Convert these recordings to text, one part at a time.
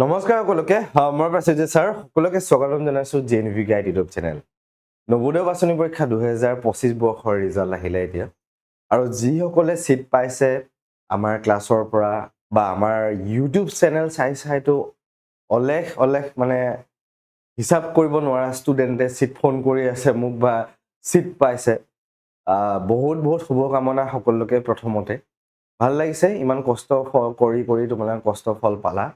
নমস্কাৰ সকলোকে। মই প্ৰাচুৰ্য ছাৰ সকলোকে স্বাগতম জনাইছো J N V guide YouTube channel. Navodaya বাছনি পৰীক্ষা দুহেজাৰ পঁচিছ বৰ্ষৰ ৰিজাল্ট আহিলে এতিয়া। আৰু যিসকলে ছিট পাইছে আমাৰ ক্লাছৰ পৰা বা আমাৰ ইউটিউব চেনেল চাই চাইতো অলেখ অলেখ মানে হিচাপ কৰিব নোৱাৰা ষ্টুডেণ্টে ছিট ফোন কৰি আছে মোক বা ছিট পাইছে। বহুত বহুত শুভকামনা সকলোকে প্ৰথমতে। ভাল লাগিছে ইমান কষ্ট কৰি কৰি তোমালোকে কষ্ট ফল পালা।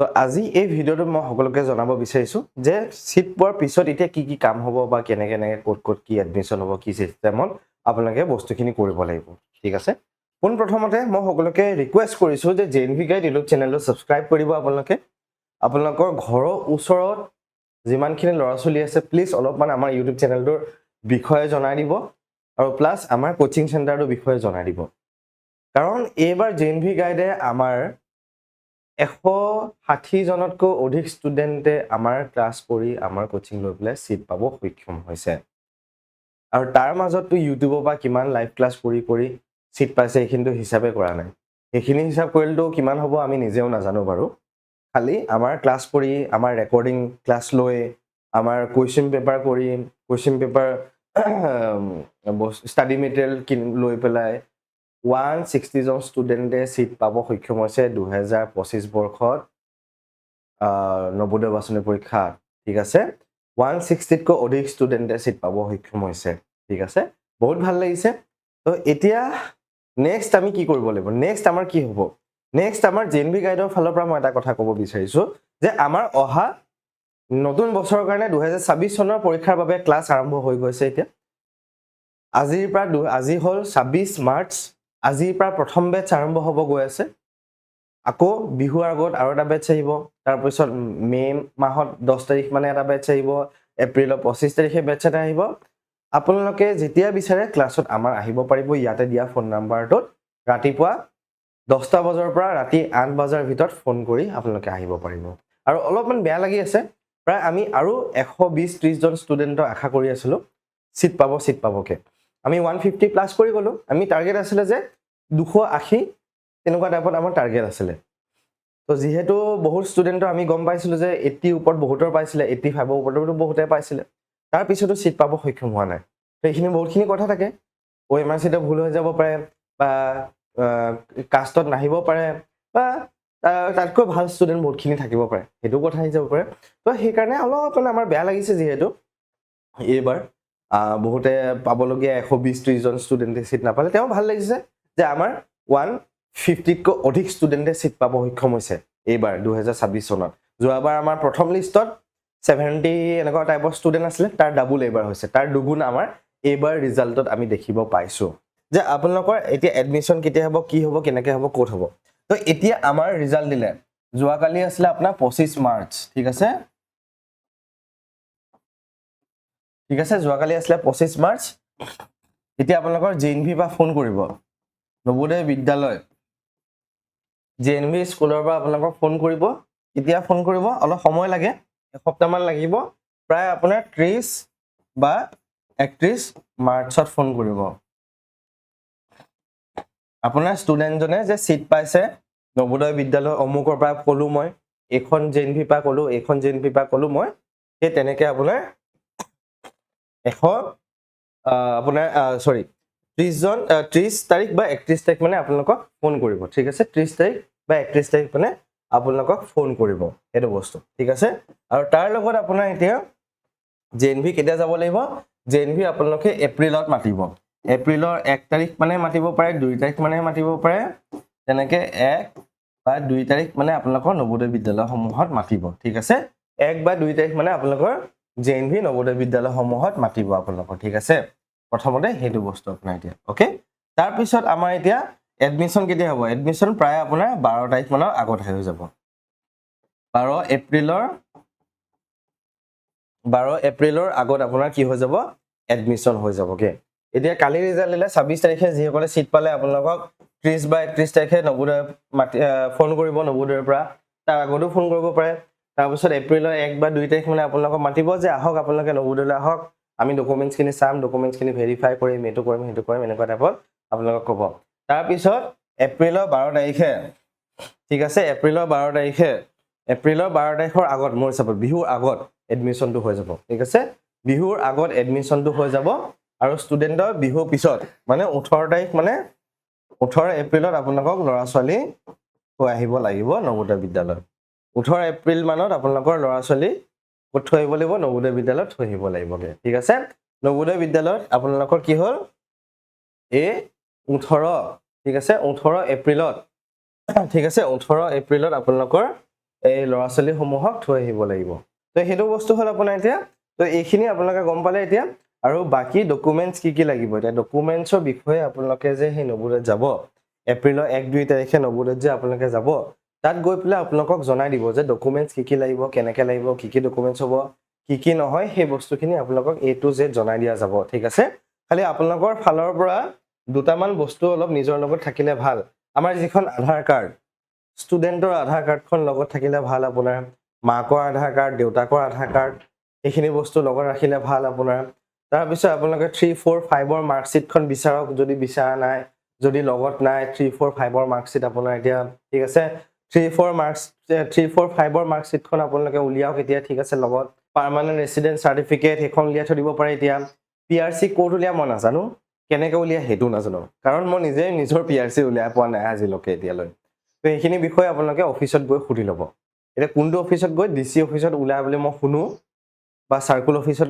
তো আজি এই ভিডিঅ'টোত মই সকলোকে জনাব বিচাৰিছোঁ যে ছিট পোৱাৰ পিছত এতিয়া কি কি কাম হ'ব বা কেনেকৈ কেনেকৈ ক'ত ক'ত কি এডমিশ্যন হ'ব কি চিষ্টেমত আপোনালোকে বস্তুখিনি কৰিব লাগিব। ঠিক আছে? পোনপ্ৰথমতে মই সকলোকে ৰিকুৱেষ্ট কৰিছোঁ যে J N V guide YouTube চেনেলটো ছাবস্ক্ৰাইব কৰিব আপোনালোকে। আপোনালোকৰ ঘৰৰ ওচৰত যিমানখিনি ল'ৰা ছোৱালী আছে প্লিজ অলপমান আমাৰ ইউটিউব চেনেলটোৰ বিষয়ে জনাই দিব আৰু প্লাছ আমাৰ কোচিং চেণ্টাৰটোৰ বিষয়ে জনাই দিব। কাৰণ এইবাৰ জে এন ভি গাইডে আমাৰ এশ ষাঠিজনতকৈ অধিক ষ্টুডেণ্টে আমাৰ ক্লাছ কৰি আমাৰ কোচিং লৈ পেলাই ছিট পাব সক্ষম হৈছে। আৰু তাৰ মাজততো ইউটিউবৰ পৰা কিমান লাইভ ক্লাছ কৰি কৰি ছিট পাইছে সেইখিনিতো হিচাপে কৰা নাই। সেইখিনি হিচাপ কৰিলেতো কিমান হ'ব আমি নিজেও নাজানো বাৰু। খালি আমাৰ ক্লাছ কৰি আমাৰ ৰেকৰ্ডিং ক্লাছ লৈ আমাৰ কুৱেশ্যন পেপাৰ কৰি কুৱেশ্যন পেপাৰ ষ্টাডি মেটেৰিয়েল লৈ পেলাই ওৱান ছিক্সটিজন ষ্টুডেণ্টে ছিট পাব সক্ষম হৈছে দুহেজাৰ পঁচিছ বৰ্ষত নৱোদয় বাছনি পৰীক্ষাত ঠিক আছে? ওৱান ছিক্সটিতকৈ অধিক ষ্টুডেণ্টে ছিট পাব সক্ষম হৈছে। ঠিক আছে? বহুত ভাল লাগিছে। তো এতিয়া নেক্সট আমি কি কৰিব লাগিব? নেক্সট আমাৰ কি হ'ব? নেক্সট আমাৰ জে এন বি গাইডৰ ফালৰ পৰা মই এটা কথা ক'ব বিচাৰিছোঁ যে আমাৰ অহা নতুন বছৰৰ কাৰণে দুহেজাৰ ছাব্বিছ চনৰ পৰীক্ষাৰ বাবে ক্লাছ আৰম্ভ হৈ গৈছে এতিয়া। আজিৰ পৰা আজি হ'ল ছাব্বিছ মাৰ্চ আজিৰ পৰা প্ৰথম বেটছ আৰম্ভ হ'ব গৈ আছে। আকৌ বিহুৰ আগত আৰু এটা বেটছ আহিব। তাৰপিছত মে' মাহত দহ তাৰিখ মানে এটা বেটছ আহিব। এপ্ৰিলৰ পঁচিছ তাৰিখে বেটছ এটা আহিব। আপোনালোকে যেতিয়া বিচাৰে ক্লাছত আমাৰ আহিব পাৰিব। ইয়াতে দিয়া ফোন নাম্বাৰটোত ৰাতিপুৱা দহটা বজাৰ পৰা ৰাতি আঠ বজাৰ ভিতৰত ফোন কৰি আপোনালোকে আহিব পাৰিব। আৰু অলপমান বেয়া লাগি আছে। প্ৰায় আমি আৰু এশ বিছ ত্ৰিছজন ষ্টুডেণ্টক আশা কৰি আছিলোঁ। ছিট পাব ছিট পাবকৈ। আমি ওৱান ফিফটি প্লাছ কৰি গ'লোঁ। আমি টাৰ্গেট আছিলে যে দুশ আশী, তেনেকুৱা টাইপত আমাৰ টাৰ্গেট আছিলে। তো যিহেতু বহুত ষ্টুডেণ্টৰ আমি গম পাইছিলোঁ যে এইট্টিৰ ওপৰত বহুতৰ পাইছিলে এইট্টি ফাইভৰ ওপৰতো বহুতে পাইছিলে। তাৰপিছতো ছিট পাব সক্ষম হোৱা নাই। তো এইখিনি বহুতখিনি কথা থাকে। অ' এম আৰ চিতে ভুল হৈ যাব পাৰে বা কাষ্টত নাহিব পাৰে বা তাতকৈ ভালো ষ্টুডেণ্ট বহুতখিনি থাকিব পাৰে। সেইটো কথা আহি যাব পাৰে। তো সেইকাৰণে অলপ মানে আমাৰ বেয়া লাগিছে যিহেতু। এইবাৰ বহুতে পাবলগীয়া এশ বিছ ত্ৰিছজন ষ্টুডেণ্টে ছিট নাপালে। তেওঁ ভালো লাগিছে। যে আমাৰ ওৱান ফিফটিতকৈ অধিক ষ্টুডেণ্টে ছিট পাব সক্ষম হৈছে এইবাৰ দুহেজাৰ ছাব্বিছ চনত। যোৱাবাৰ আমাৰ প্ৰথম লিষ্টত ছেভেণ্টি এনেকুৱা টাইপৰ ষ্টুডেণ্ট আছিলে তাৰ ডাবুল এইবাৰ হৈছে। তাৰ দুগুণ আমাৰ এইবাৰ ৰিজাল্টত আমি দেখিব পাইছোঁ। যে আপোনালোকৰ এতিয়া এডমিশ্যন কেতিয়া হ'ব কি হ'ব কেনেকৈ হ'ব ক'ত হ'ব। তো এতিয়া আমাৰ ৰিজাল্ট দিলে যোৱাকালি আছিলে আপোনাৰ পঁচিছ মাৰ্চ ঠিক আছে? ঠিক আছে যোৱাকালি আছিলে পঁচিছ মাৰ্চ। এতিয়া আপোনালোকৰ জে এন ভি পৰা ফোন কৰিব। নৱোদয় বিদ্যালয়। জে এন ভি স্কুলৰ পৰা আপোনালোকক ফোন কৰিব কেতিয়া ফোন কৰিব অলপ সময় লাগে এসপ্তাহমান লাগিব প্ৰায় আপোনাৰ ত্ৰিছ বা একত্ৰিছ মাৰ্চত ফোন কৰিব। আপোনাৰ ষ্টুডেণ্টজনে যে ছিট পাইছে নৱোদয় বিদ্যালয় অমুকৰ পৰা ক'লোঁ মই এইখন জে এন ভি পৰা ক'লোঁ এইখন জে এন ভি পৰা ক'লোঁ মই সেই তেনেকৈ আপোনাৰ এশ আপোনাৰ চৰি ত্ৰিছজন আহ, ত্ৰিছ তাৰিখ বা একত্ৰিছ তাৰিখ মানে আপোনালোকক ফোন কৰিব ঠিক আছে? ত্ৰিছ তাৰিখ বা একত্ৰিছ তাৰিখ মানে আপোনালোকক ফোন কৰিব সেইটো বস্তু ঠিক আছে? আৰু তাৰ লগত আপোনাৰ এতিয়া জে এন ভি কেতিয়া যাব লাগিব? জে এন ভি আপোনালোকে এপ্ৰিলত মাতিব। এপ্ৰিলৰ এক তাৰিখ মানে মাতিব পাৰে দুই তাৰিখ মানে মাতিব পাৰে। তেনেকে এক বা দুই তাৰিখ মানে আপোনালোকৰ নৱোদয় বিদ্যালয়সমূহত মাতিব ঠিক আছে? এক বা দুই তাৰিখ মানে আপোনালোকৰ জে এন ভি নৱোদয় বিদ্যালয়সমূহত মাতিব আপোনালোকৰ ঠিক আছে? প্ৰথমতে সেইটো বস্তু আপোনাৰ এতিয়া অ'কে তাৰপিছত আমাৰ এতিয়া এডমিশ্যন কেতিয়া হ'ব? এডমিশ্যন প্ৰায় আপোনাৰ বাৰ তাৰিখ মানৰ আগত হৈ যাব। বাৰ এপ্ৰিলৰ বাৰ এপ্ৰিলৰ আগত আপোনাৰ কি হৈ যাব? এডমিশ্যন হৈ যাবগে এতিয়া কালি ৰিজাল্ট দিলে ছাব্বিছ তাৰিখে যিসকলে ছিট পালে আপোনালোকক ত্ৰিছ বা একত্ৰিছ তাৰিখে নৱোদয় মাতি ফোন কৰিব নৱোদয়ৰ পৰা। তাৰ আগতো ফোন কৰিব পাৰে। তাৰপিছত এপ্ৰিলৰ এক বা দুই তাৰিখ মানে আপোনালোকক মাতিব যে আহক আপোনালোকে নৱোদয়লৈ আহক। আমি ডকুমেণ্টছখিনি চাম ডকুমেণ্টছখিনি ভেৰিফাই কৰিম এইটো কৰিম সেইটো কৰিম এনেকুৱা টাইপত আপোনালোকক ক'ব। তাৰপিছত এপ্ৰিলৰ বাৰ তাৰিখে ঠিক আছে এপ্ৰিলৰ বাৰ তাৰিখে এপ্ৰিলৰ বাৰ তাৰিখৰ আগত মোৰ হিচাপত বিহুৰ আগত এডমিশ্যনটো হৈ যাব ঠিক আছে? বিহুৰ আগত এডমিশ্যনটো হৈ যাব আৰু ষ্টুডেণ্টৰ বিহুৰ পিছত মানে ওঠৰ তাৰিখ মানে ওঠৰ এপ্ৰিলত আপোনালোকক ল'ৰা ছোৱালী থৈ আহিব লাগিব নৱোদয় বিদ্যালয়ত। ওঠৰ এপ্ৰিল মানত আপোনালোকৰ ল'ৰা ছোৱালী ক'ত থৈ আহিব লাগিব? নৱোদয় বিদ্যালয়ত থৈ আহিব লাগিবগে। ঠিক আছে? নৱোদয় বিদ্যালয়ত আপোনালোকৰ কি হ'ল? এই ওঠৰ ঠিক আছে? ওঠৰ এপ্ৰিলত ঠিক আছে? ওঠৰ এপ্ৰিলত আপোনালোকৰ এই ল'ৰা ছোৱালীসমূহক থৈ আহিব লাগিব। তো সেইটো বস্তু হ'ল আপোনাৰ এতিয়া তো এইখিনি আপোনালোকে গম পালে এতিয়া। আৰু বাকী ডকুমেণ্টছ কি কি লাগিব? এতিয়া ডকুমেণ্টছৰ বিষয়ে আপোনালোকে যে সেই নৱোদয়ত যাব এপ্ৰিলৰ এক দুই তাৰিখে নৱোদয়ত যে আপোনালোকে যাব তাত গৈ পেলাই আপোনালোকক জনাই দিব যে ডকুমেণ্টছ কি কি লাগিব কেনেকৈ লাগিব কি কি ডকুমেণ্টছ হ'ব কি কি নহয় সেই বস্তুখিনি আপোনালোকক এ টু জেড জনাই দিয়া যাব ঠিক আছে? খালি আপোনালোকৰ ফালৰ পৰা দুটামান বস্তু অলপ নিজৰ লগত থাকিলে ভাল। আমাৰ যিখন আধাৰ কাৰ্ড ষ্টুডেণ্টৰ আধাৰ কাৰ্ডখন লগত থাকিলে ভাল আপোনাৰ মাকৰ আধাৰ কাৰ্ড দেউতাকৰ আধাৰ কাৰ্ড এইখিনি বস্তু লগত ৰাখিলে ভাল আপোনাৰ। তাৰপিছত আপোনালোকে থ্ৰী ফ'ৰ ফাইভৰ মাৰ্কশ্বিটখন বিচাৰক যদি বিচৰা নাই যদি লগত নাই থ্ৰী ফ'ৰ ফাইভৰ মাৰ্কশ্বিট আপোনাৰ এতিয়া ঠিক আছে? Three four marks three four ফাইভৰ মাৰ্কশ্বিটখন আপোনালোকে উলিয়াওক এতিয়া ঠিক আছে লগত। পাৰ্মানেণ্ট ৰেচিডেণ্ট চাৰ্টিফিকেট সেইখন উলিয়াই থৈ দিব পাৰে এতিয়া। পি আৰ চি ক'ত উলিয়াই মই নাজানো। কেনেকৈ উলিয়াই সেইটো নাজানো। কাৰণ মই নিজে নিজৰ পি আৰ চি উলিয়াই পোৱা নাই আজিলৈকে এতিয়ালৈ। তো সেইখিনি বিষয়ে আপোনালোকে অফিচত গৈ সুধি ল'ব। এতিয়া কোনটো অফিচত গৈ ডি চি অফিচত ওলাই বুলি মই শুনো বা চাৰ্কুল অফিচত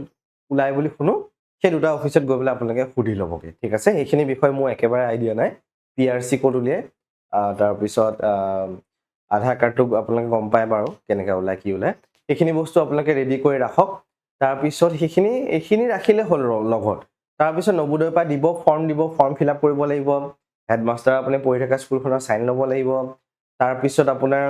ওলাই বুলি শুনো সেই দুটা অফিচত গৈ পেলাই আপোনালোকে সুধি ল'বগৈ ঠিক আছে? সেইখিনি বিষয়ে মোৰ একেবাৰে আইডিয়া নাই। পি আৰ চি ক'ত উলিয়াই তাৰপিছত আধাৰ কাৰ্ডটো আপোনালোকে গম পায় বাৰু কেনেকৈ ওলায় কি ওলায়। সেইখিনি বস্তু আপোনালোকে ৰেডি কৰি ৰাখক। তাৰপিছত সেইখিনি এইখিনি ৰাখিলে হ'ল লগত। তাৰপিছত নৱোদয়ৰ পৰা দিব ফৰ্ম দিব ফৰ্ম ফিল আপ কৰিব লাগিব। হেডমাষ্টাৰ আপুনি পঢ়ি থকা স্কুলখনৰ চাইন ল'ব লাগিব। তাৰপিছত আপোনাৰ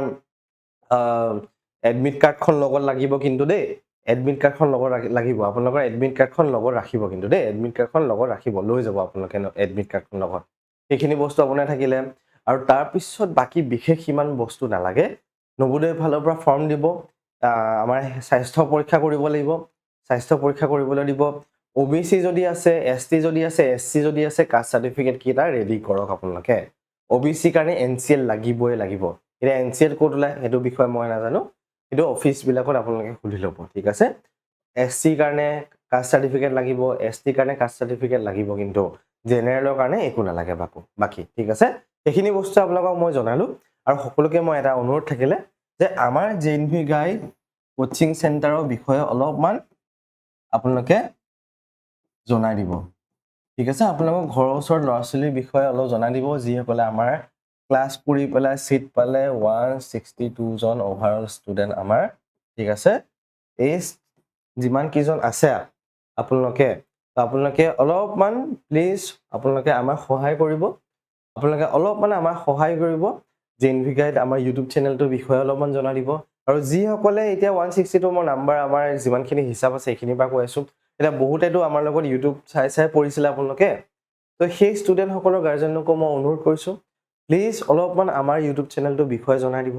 এডমিট কাৰ্ডখন লগত লাগিব কিন্তু দেই। এডমিট কাৰ্ডখন লগত ৰাখি- লাগিব। আপোনালোকৰ এডমিট কাৰ্ডখন লগত ৰাখিব কিন্তু দেই। এডমিট কাৰ্ডখন লগত ৰাখিব লৈ যাব আপোনালোকে এডমিট কাৰ্ডখন লগত। সেইখিনি বস্তু আপোনাৰ থাকিলে। আৰু তাৰপিছত বাকী বিশেষ ইমান বস্তু নালাগে। নৱোদয়ৰ ফালৰ পৰা ফৰ্ম দিব আমাৰ স্বাস্থ্য পৰীক্ষা কৰিব লাগিব। স্বাস্থ্য পৰীক্ষা কৰিবলৈ দিব। অ' বি চি যদি আছে এছ টি যদি আছে এছ চি যদি আছে কাষ্ট চাৰ্টিফিকেট কেইটা ৰেডি কৰক আপোনালোকে। অ' বি চিৰ কাৰণে এন চি এল লাগিবই লাগিব। এতিয়া এন চি এল ক'ত ওলায় সেইটো বিষয়ে মই নাজানো। কিন্তু অফিচবিলাকত আপোনালোকে সুধি ল'ব, ঠিক আছে? এছ চিৰ কাৰণে কাষ্ট চাৰ্টিফিকেট লাগিব এছ টিৰ কাৰণে কাষ্ট চাৰ্টিফিকেট লাগিব কিন্তু। জেনেৰেলৰ কাৰণে একো নালাগে বাকো বাকী, ঠিক আছে? সেইখিনি বস্তু আপোনালোকক মই জনালোঁ আৰু সকলোকে মই এটা অনুৰোধ থাকিলে যে আমাৰ J N V guide coaching চেণ্টাৰৰ বিষয়ে অলপমান আপোনালোকে জনাই দিব। ঠিক আছে? আপোনালোকৰ ঘৰৰ ওচৰত ল'ৰা ছোৱালীৰ বিষয়ে অলপ জনাই দিব যিসকলে আমাৰ ক্লাছ কৰি পেলাই ছিট পালে ওৱান ছিক্সটি টুজন অভাৰঅল ষ্টুডেণ্ট আমাৰ। ঠিক আছে? এই যিমান কেইজন আছে আপোনালোকে আপোনালোকে অলপমান প্লিজ আপোনালোকে আমাক সহায় কৰিব। আপোনালোকে অলপমান আমাক সহায় কৰিব জে এন ভি গাইড আমাৰ ইউটিউব চেনেলটোৰ বিষয়ে অলপমান জনাই দিব। আৰু যিসকলে এতিয়া ওৱান ছিক্সটি টু মোৰ নাম্বাৰ আমাৰ যিমানখিনি হিচাপ আছে সেইখিনিৰ পৰা কৈ আছোঁ। এতিয়া বহুতেতো আমাৰ লগত ইউটিউব চাই চাই পঢ়িছিলে আপোনালোকে। তো সেই ষ্টুডেণ্টসকলৰ গাৰ্জেনকো মই অনুৰোধ কৰিছোঁ প্লিজ অলপমান আমাৰ ইউটিউব চেনেলটোৰ বিষয়ে জনাই দিব।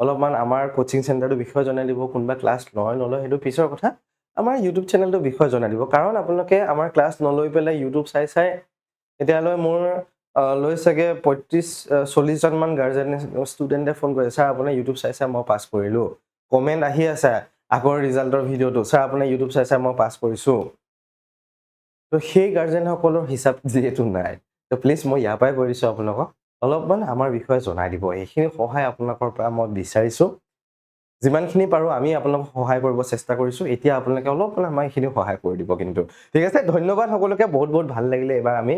অলপমান আমাৰ কচিং চেণ্টাৰটোৰ বিষয়ে জনাই দিব কোনোবা ক্লাছ লয় নলয় সেইটো পিছৰ কথা। আমাৰ ইউটিউব চেনেলটোৰ বিষয়ে জনাই দিব। কাৰণ আপোনালোকে আমাৰ ক্লাছ নলৈ পেলাই ইউটিউব চাই চাই এতিয়ালৈ মোৰ লৈ চাগে পঁয়ত্ৰিছ চল্লিছজনমান গাৰ্জেনে ষ্টুডেণ্টে ফোন কৰিছে ছাৰ আপোনাৰ ইউটিউব চাই চাই মই পাছ কৰিলোঁ। কমেণ্ট আহি আছে আগৰ ৰিজাল্টৰ ভিডিঅ'টো ছাৰ আপোনাৰ ইউটিউব চাই চাই মই পাছ কৰিছোঁ। তো সেই গাৰ্জেনসকলৰ হিচাপ যিহেতু নাই তো প্লিজ মই ইয়াৰ পৰাই কৈ দিছোঁ আপোনালোকক। অলপমান আমাৰ বিষয়ে জনাই দিব। এইখিনি সহায় আপোনালোকৰ পৰা মই বিচাৰিছোঁ। যিমানখিনি পাৰোঁ আমি আপোনালোকক সহায় কৰিব চেষ্টা কৰিছোঁ। এতিয়া আপোনালোকে অলপমান আমাৰ এইখিনি সহায় কৰি দিব কিন্তু। ঠিক আছে ধন্যবাদ সকলোকে। বহুত বহুত ভাল লাগিলে এইবাৰ আমি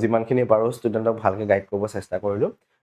যিমানখিনি পাৰোঁ ষ্টুডেণ্টক ভালকৈ গাইড কৰিব চেষ্টা কৰিলোঁ।